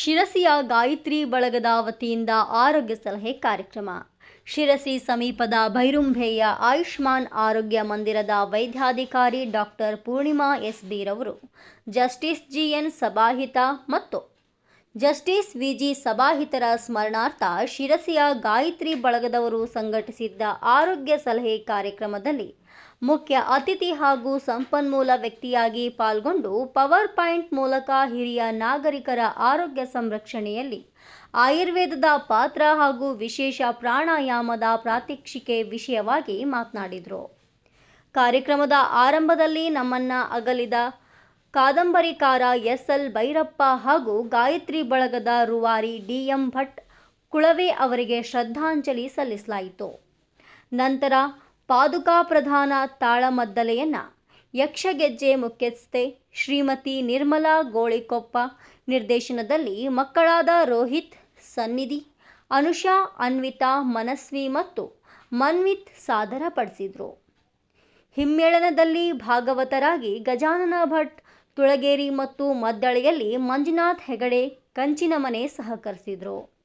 ಶಿರಸಿಯ ಗಾಯತ್ರಿ ಬಳಗದ ವತಿಯಿಂದ ಆರೋಗ್ಯ ಸಲಹೆ ಕಾರ್ಯಕ್ರಮ. ಶಿರಸಿ ಸಮೀಪದ ಭೈರುಂಭೆಯ ಆಯುಷ್ಮಾನ್ ಆರೋಗ್ಯ ಮಂದಿರದ ವೈದ್ಯಾಧಿಕಾರಿ ಡಾಕ್ಟರ್ ಪೂರ್ಣಿಮಾ ಎಸ್ ಬಿರವರು ಜಸ್ಟಿಸ್ ಜಿಎನ್ ಸಬಾಹಿತ ಮತ್ತು ಜಸ್ಟಿಸ್ ವಿಜಿ ಸಭಾಹಿತರ ಸ್ಮರಣಾರ್ಥ ಶಿರಸಿಯ ಗಾಯತ್ರಿ ಬಳಗದವರು ಸಂಘಟಿಸಿದ್ದ ಆರೋಗ್ಯ ಸಲಹೆ ಕಾರ್ಯಕ್ರಮದಲ್ಲಿ ಮುಖ್ಯ ಅತಿಥಿ ಹಾಗೂ ಸಂಪನ್ಮೂಲ ವ್ಯಕ್ತಿಯಾಗಿ ಪಾಲ್ಗೊಂಡು ಪವರ್ ಪಾಯಿಂಟ್ ಮೂಲಕ ಹಿರಿಯ ನಾಗರಿಕರ ಆರೋಗ್ಯ ಸಂರಕ್ಷಣೆಯಲ್ಲಿ ಆಯುರ್ವೇದದ ಪಾತ್ರ ಹಾಗೂ ವಿಶೇಷ ಪ್ರಾಣಾಯಾಮದ ಪ್ರಾತ್ಯಕ್ಷಿಕೆ ವಿಷಯವಾಗಿ ಮಾತನಾಡಿದರು. ಕಾರ್ಯಕ್ರಮದ ಆರಂಭದಲ್ಲಿ ನಮ್ಮನ್ನ ಅಗಲಿದ ಕಾದಂಬರಿಕಾರ ಎಸ್ ಎಲ್ ಭೈರಪ್ಪ ಹಾಗೂ ಗಾಯತ್ರಿ ಬಳಗದ ರೂವಾರಿ ಡಿ ಎಂ ಭಟ್ ಕುಳವೆ ಅವರಿಗೆ ಶ್ರದ್ಧಾಂಜಲಿ ಸಲ್ಲಿಸಲಾಯಿತು. ನಂತರ ಪಾದುಕಾ ಪ್ರಧಾನ ತಾಳಮದ್ದಲೆಯನ್ನ ಯಕ್ಷಗೆಜ್ಜೆ ಮುಖ್ಯಸ್ಥೆ ಶ್ರೀಮತಿ ನಿರ್ಮಲಾ ಗೋಳಿಕೊಪ್ಪ ನಿರ್ದೇಶನದಲ್ಲಿ ಮಕ್ಕಳಾದ ರೋಹಿತ್, ಸನ್ನಿಧಿ, ಅನುಷಾ, ಅನ್ವಿತಾ, ಮನಸ್ವಿ ಮತ್ತು ಮನ್ವಿತ್ ಸಾದರಪಡಿಸಿದರು. ಹಿಮ್ಮೇಳನದಲ್ಲಿ ಭಾಗವತರಾಗಿ ಗಜಾನನ ಭಟ್ ತುಳಗೇರಿ ಮತ್ತು ಮದ್ದಳೆಯಲ್ಲಿ ಮಂಜುನಾಥ್ ಹೆಗಡೆ ಕಂಚಿನ ಮನೆ ಸಹಕರಿಸಿದರು.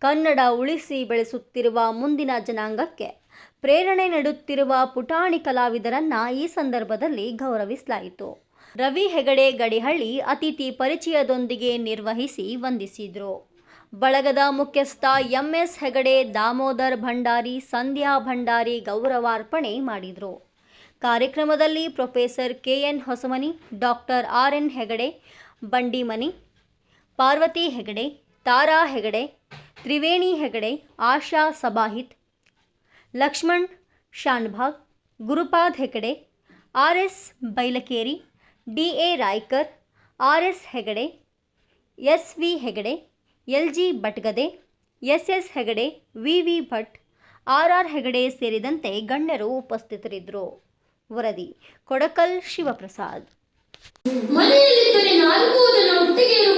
ಕನ್ನಡ ಉಳಿಸಿ ಬೆಳೆಸುತ್ತಿರುವ ಮುಂದಿನ ಜನಾಂಗಕ್ಕೆ ಪ್ರೇರಣೆ ನೀಡುತ್ತಿರುವ ಪುಟಾಣಿ ಕಲಾವಿದರನ್ನ ಈ ಸಂದರ್ಭದಲ್ಲಿ ಗೌರವಿಸಲಾಯಿತು. ರವಿ ಹೆಗಡೆ ಗಡಿಹಳ್ಳಿ ಅತಿಥಿ ಪರಿಚಯದೊಂದಿಗೆ ನಿರ್ವಹಿಸಿ ವಂದಿಸಿದರು. ಬಳಗದ ಮುಖ್ಯಸ್ಥ ಎಂಎಸ್ ಹೆಗಡೆ ದಾಮೋದರ್ ಭಂಡಾರಿ, ಸಂಧ್ಯಾ ಭಂಡಾರಿ ಗೌರವಾರ್ಪಣೆ ಮಾಡಿದರು. ಕಾರ್ಯಕ್ರಮದಲ್ಲಿ professor KN Hosamani, doctor R N Hegde, Bandimani, Parvati Hegde, Tara Hegde, Triveni Hegde, Asha Sabahit Laxman Shanbhag, Gurupad Hegde R S Bailakeri D A Raikar R S Hegde S V Hegde L G Bhatgade S S Hegde V V Bhat R R Hegde ಸೇರಿದಂತೆ ಗಣ್ಯರು ಉಪಸ್ಥಿತರಿದ್ದರು. ವರದಿ. ಕೊಡಕಲ್ ಶಿವಪ್ರಸಾದ್. ಮನೆಯಲ್ಲಿದ್ದರೆ ನಾಲ್ಕು ಜನ ಒಟ್ಟಿಗೆ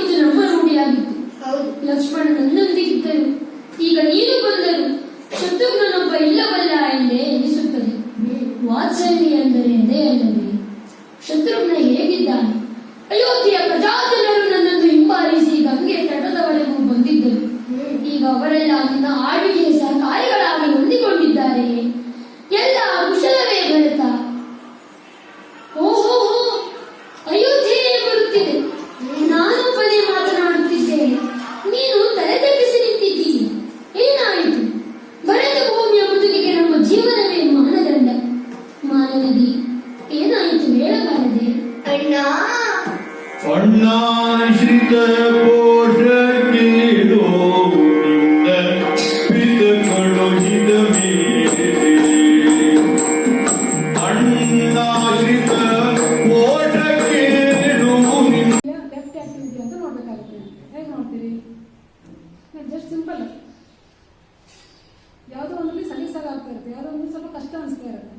ಅಣ್ಣಾಶ್ರಿತ ಕೋಶಕ್ಕೆ ನೋವಿನಿಂದ ಪಿತ ಕಳುಹಿದ ಮೇಲೆ ಅಣ್ಣಾಶ್ರಿತ ನೋವಿನಿಂದ ಲೆಫ್ಟ್ ಅಂತ ಜಸ್ಟ್ ಸಿಂಪಲ್ ಯಾವುದೋ ಒಂದಲ್ಲಿ ಸಲೀಸಾಗಿ ಆಗ್ತಾ ಇರುತ್ತೆ, ಯಾವುದೋ ಒಂದು ಸ್ವಲ್ಪ ಕಷ್ಟ ಅನಿಸ್ತಾ ಇರುತ್ತೆ.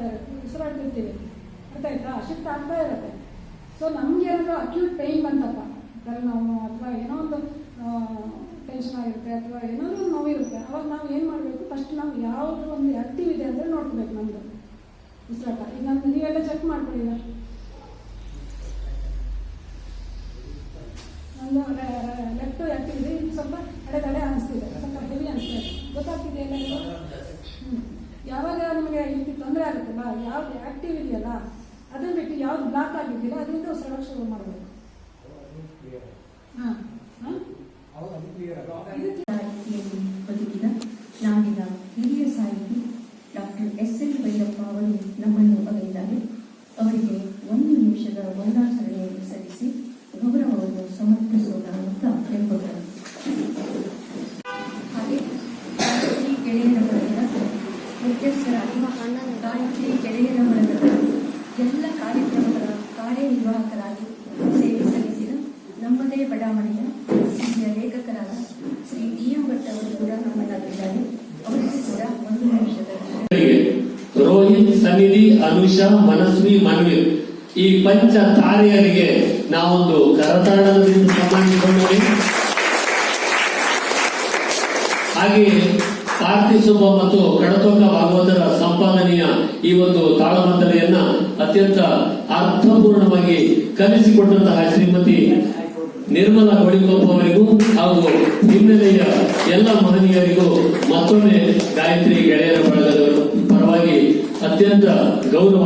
ಅಷ್ಟೇ ಉಸಿರಾಡ್ತಾ ಇರುತ್ತೆ ಉಸಿರಾಡ್ತಿರ್ತೀವಿ ಅರ್ಥ ಆಯ್ತಾ ಶಿಫ್ಟ್ ಆಗ್ತಾ ಇರುತ್ತೆ. ಸೊ ನಮ್ಗೆ ಏನಾದರೂ ಅಕ್ಯೂಟ್ ಪೇಯ್ನ್ ಬಂತಪ್ಪ. ನೋವು ಅಥವಾ ಏನೋ ಒಂದು ಟೆನ್ಷನ್ ಆಗಿರುತ್ತೆ ಅಥವಾ ಏನಾದರೂ ನೋವಿರುತ್ತೆ. ಅವಾಗ ನಾವು ಏನು ಮಾಡಬೇಕು? ಫಸ್ಟ್ ನಾವು ಯಾವುದು ಒಂದು ಆ್ಯಕ್ಟಿವ್ ಇದೆ ಅಂದರೆ ನೋಡ್ಕೋಬೇಕು ನಮ್ಮದು ಉಸಿರಾಟ. ಈಗ ನೀವೆಲ್ಲ ಚೆಕ್ ಮಾಡ್ಕೊಳ್ಳಿ ಈಗ ಒಂದು ಲೆಫ್ಟ್ ಆ್ಯಕ್ಟಿವ್ ಇದೆ ಇದು ಸ್ವಲ್ಪ ಎಡೆ ತಡೆ ಅನಿಸ್ತಿದೆ ಸ್ವಲ್ಪ ಹೆವಿ ಅನಿಸ್ತಾ ಇದೆ ಗೊತ್ತಾಗ್ತಿದೆ ಎಲ್ಲ ಹ್ಞೂ ಯಾವಾಗ ನಿಮಗೆ ಈ ರೀತಿ ತೊಂದರೆ ಆಗುತ್ತಲ್ಲ ಯಾವ್ದು ಆಕ್ಟಿವ್ ಇದೆಯಲ್ಲ ಅದನ್ನ ಬಿಟ್ಟು ಯಾವ್ದು ಬ್ಲಾಕ್ ಆಗಿದೆಯಲ್ಲ ಅದರಿಂದ ಉಸಿರಾಡೋಕೆ ಶುರು ಮಾಡಬೇಕು. ಹಾಂ ಹಾಂ ಸಾಹಿತ್ಯದಲ್ಲಿ ಬದುಕಿದ ನಾಡಿನ ಹಿರಿಯ ಸಾಹಿತಿ ಡಾಕ್ಟರ್ ಎಸ್ ಎಲ್ ಭೈರಪ್ಪ ಅವರು ನಮ್ಮನ್ನು ಅಗಲಿದ್ದಾರೆ ಅವರಿಗೆ ಒಂದು ನಿಮಿಷದ ಮೌನಾಚರಣೆಯನ್ನು ಸಲ್ಲಿಸಿ ಗೌರವವನ್ನು ಸಮರ್ಪಿಸೋಣ ಅಂತ ಕೇಳ್ಕೊಳ್ತಾರೆ ಹಾಗೆ ಗಾಯತ್ರಿ ಗೆಳೆಯರ ಬಳಗದ ಮುಖ್ಯಸ್ಥರಾಗಿ ಗಾಯತ್ರಿ ಗೆಳೆಯರ ಬಳಗದ ಎಲ್ಲ ಕಾರ್ಯಕ್ರಮಗಳ ಕಾರ್ಯನಿರ್ವಾಹಕರಾಗಿ ಸೇವೆ ಸಲ್ಲಿಸಿದ ನಮ್ಮದೇ ಬಡಾವಣೆಯ ಹಿರಿಯ ಲೇಖಕರಾದ ಶ್ರೀ ಡಿ ಎಂ ಭಟ್ ಅವರು ಕೂಡ ನಮ್ಮದಾಗಿದ್ದಾರೆ ಅವರಿಗೂ ಕೂಡ ಒಂದು ನಿಮಿಷದ ರೋಹಿತ್ ಸಮಿತಿ ಅನುಷಾ ಮನಸ್ವಿ ಮನ್ವಿ. ಈ ಪಂಚ ತಾರೆಯರಿಗೆ ನಾವೊಂದು ಕರತಾಡದಿಂದ ಸನ್ಮಾನಿಸಿಕೊಂಡೇವೆ ಹಾಗೆ ಕಾರ್ತಿ ಸುಬ್ಬ ಮತ್ತು ಕಡತೋಕ ಭಾಗವತರ ಸಂಪಾದನೆಯ ಈ ಒಂದು ತಾಳಮದ್ದಲೆಯನ್ನ ಅತ್ಯಂತ ಅರ್ಥಪೂರ್ಣವಾಗಿ ಕಲಿಸಿಕೊಟ್ಟಂತಹ ಶ್ರೀಮತಿ ನಿರ್ಮಲಾ ಗೋಳಿಕೊಪ್ಪ ಅವರಿಗೂ ಹಾಗೂ ಹಿನ್ನೆಲೆಯ ಎಲ್ಲ ಮಹನೀಯರಿಗೂ ಮತ್ತೊಮ್ಮೆ ಗಾಯತ್ರಿ ಗೆಳೆಯರ ಬಳಗದವರು ಪರವಾಗಿ ಅತ್ಯಂತ ಗೌರವ